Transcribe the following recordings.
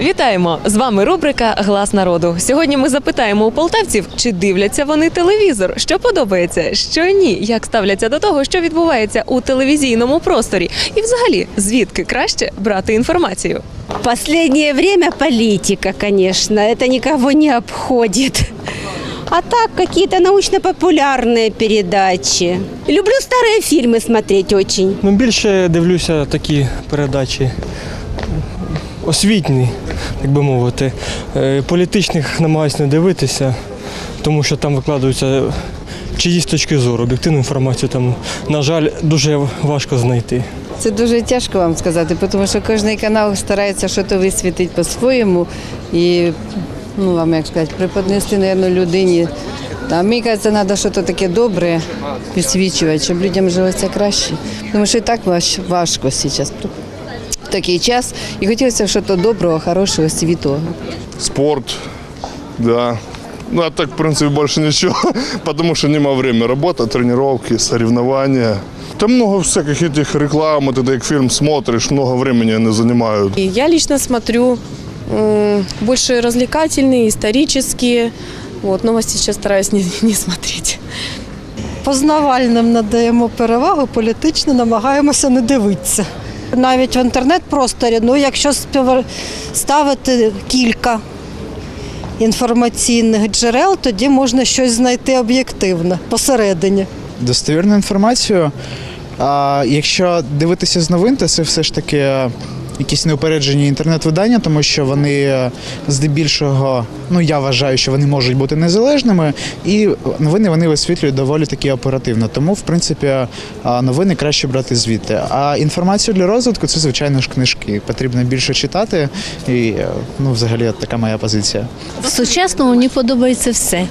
Вітаємо! З вами рубрика Глас народу. Сьогодні ми запитаємо у полтавців, чи дивляться вони телевізор, що подобається, що ні, як ставляться до того, що відбувається у телевізійному просторі, і взагалі звідки краще брати інформацію. Последнее время политика, конечно, это никого не обходит. А так, какие-то научно-популярные передачи. Люблю старые фильмы смотреть очень. Ну, більше дивлюся такі передачі освітні, так би мовити. Е, Політичних намагаюся не дивитися, тому що там викладаються чиїсь точки зору. Об'єктивну інформацію там, на жаль, дуже важко знайти. Це дуже тяжко вам сказати, тому що кожен канал старається щось висвітити по-своєму і, ну вам як сказати, преподнести, мабуть, людині. А мені кажеться, треба щось таке добре підсвічувати, щоб людям жилося краще. Тому що і так важко зараз такий час. І хотілося б щось доброго, хорошого, світлого. спорт, да. Ну, а так, в принципе, больше ничего, потому что нема времени. Работа, тренировки, соревнования. Там много всяких этих реклам, вот это как фильм смотришь, много времени они занимают. И Я лично смотрю м, больше развлекательные, исторические. Вот, новости сейчас стараюсь не, не смотреть. познавальним надаємо перевагу, політично намагаємося не дивитися. Навіть в інтернет-просторі, ну якщо ставити кілька інформаційних джерел, тоді можна щось знайти об'єктивне посередині. достовірну інформацію. А якщо дивитися з новин, то це все ж таки якісь неупереджені інтернет-видання, тому що вони е, здебільшого, ну я вважаю, що вони можуть бути незалежними, і новини вони висвітлюють доволі таки оперативно. Тому, в принципі, е, новини краще брати звідти. А інформацію для розвитку це, звичайно ж, книжки. Потрібно більше читати, і е, ну, взагалі, от така моя позиція. В сучасному мені подобається все.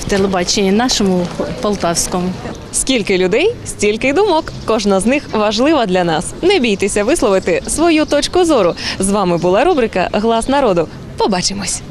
В телебаченні нашому полтавському. Скільки людей, стільки й думок. Кожна з них важлива для нас. Не бійтеся висловити свою точку зору. З вами була рубрика Глас народу. Побачимось.